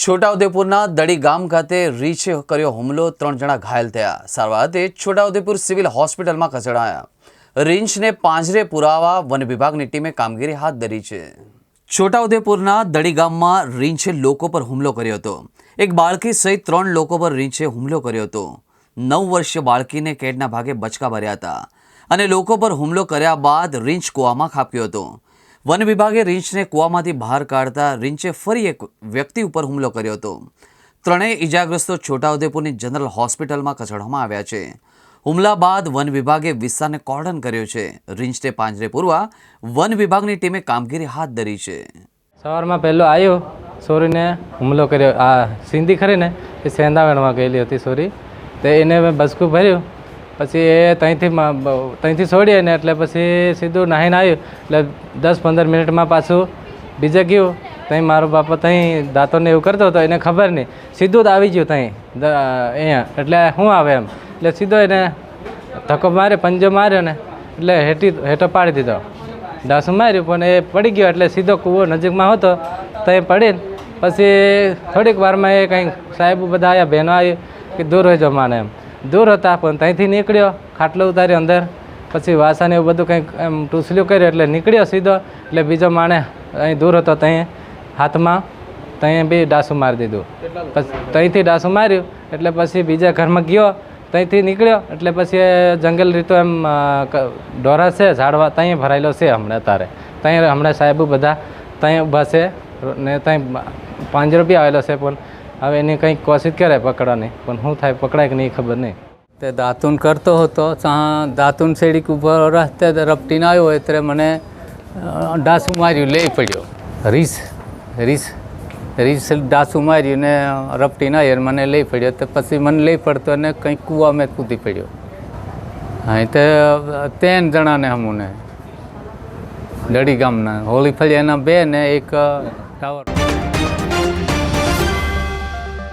છોટાઉદેપુરના દડી ગામ ખાતે રીંછે કર્યો હુમલો, ત્રણ જણા ઘાયલ થયા. સારવાર અર્થે છોટાઉદેપુર સિવિલ હોસ્પિટલમાં ખસેડાયા. રીંછને પાંજરે પુરાવા વન વિભાગની ટીમે કામગીરી હાથ ધરી છે. છોટાઉદેપુરના દડી ગામમાં રીંછે લોકો પર હુમલો કર્યો હતો. એક બાળકી સહિત ત્રણ લોકો પર રીંછે હુમલો કર્યો હતો. નવ વર્ષીય બાળકીને કેડના ભાગે બચકા ભર્યા હતા અને લોકો પર હુમલો કર્યા બાદ રીંછ કૂવામાં ખાપ્યો હતો. વન વિભાગે રીંછને કૂવામાંથી બહાર કાઢતા રીંછે ફરી એક વ્યક્તિ ઉપર હુમલો કર્યો હતો. ત્રણેય ઇજાગ્રસ્તો છોટાઉદેપુરની જનરલ હોસ્પિટલમાં ખસેડવામાં આવ્યા છે. હુમલા બાદ વન વિભાગે વિસ્તારને કોર્ડન કર્યો છે. રીંછને પાંજરે પૂરવા વન વિભાગની ટીમે કામગીરી હાથ ધરી છે. સવારમાં પહેલો આવ્યો સોરીને હુમલો કર્યો. આ સિંધી ખરીને એ સેંધાવેણમાં ગયેલી હતી સોરી. તો એને મેં બસકું ભર્યું. પછી એ ત્યાંથી ત્યાંથી છોડીએ ને એટલે પછી સીધું નાહીને આવ્યું. એટલે દસ પંદર મિનિટમાં પાછું બીજે ગયું. ત્યાં મારો બાપા ત્યાં દાંતોને એવું કરતો હતો, એને ખબર નહીં સીધું જ આવી ગયું ત્યાં અહીંયા. એટલે શું આવે એમ. એટલે સીધો એને ધક્કો માર્યો, પંજો માર્યો ને, એટલે હેઠી, હેઠો પાડી દીધો. ડાસું માર્યું, પણ એ પડી ગયો એટલે સીધો કૂવો નજીકમાં હતો. ત્યાં પડીને પછી થોડીક વારમાં એ કંઈક સાહેબ બધા આવ્યા બહેનો આવી કે દૂર હોય જો માને એમ. દૂર હતા પણ ત્યાંથી નીકળ્યો ખાટલો ઉતાર્યો અંદર. પછી વાસણ એવું બધું કંઈક એમ ટૂસલ્યું કર્યું એટલે નીકળ્યો સીધો એટલે બીજો માણે અહીં દૂર હતો ત્યાં હાથમાં ત્યાં બી ડાસું મારી દીધું. પછી ત્યાંથી ડાસું માર્યું એટલે પછી બીજા ઘરમાં ગયો ત્યાંથી નીકળ્યો એટલે પછી એ જંગલ રીતો એમ ડોરા ઢોરા છે ઝાડવા ત્યાં ભરાયેલો છે હમણાં અત્યારે. ત્યાં હમણાં સાહેબો બધા ત્યાં ઊભા છે ને ત્યાં પાંજરો બી આવેલો છે પણ હવે એની કંઈક કોશિશ કરે પકડવાની, પણ શું થાય, પકડાય કે નહીં ખબર નહીં. તે દાંતુન કરતો હતો ત્યાં દાંતુન શેડીક ઊભો રસ્તે રપટીને આવ્યો ત્યારે મને ડાસું માર્યું, લઈ પડ્યો. રીસ રીસ રીસ ડાસું માર્યું ને રપટીને આવ્યો મને લઈ પડ્યો. તો પછી મને લઈ પડતો અને કંઈક કૂવા મેં કૂદી પડ્યો. હા તે, ત્રણ જણાને હમુને. દડી ગામના હોળી ફળિયાના બે ને એક ટાવર.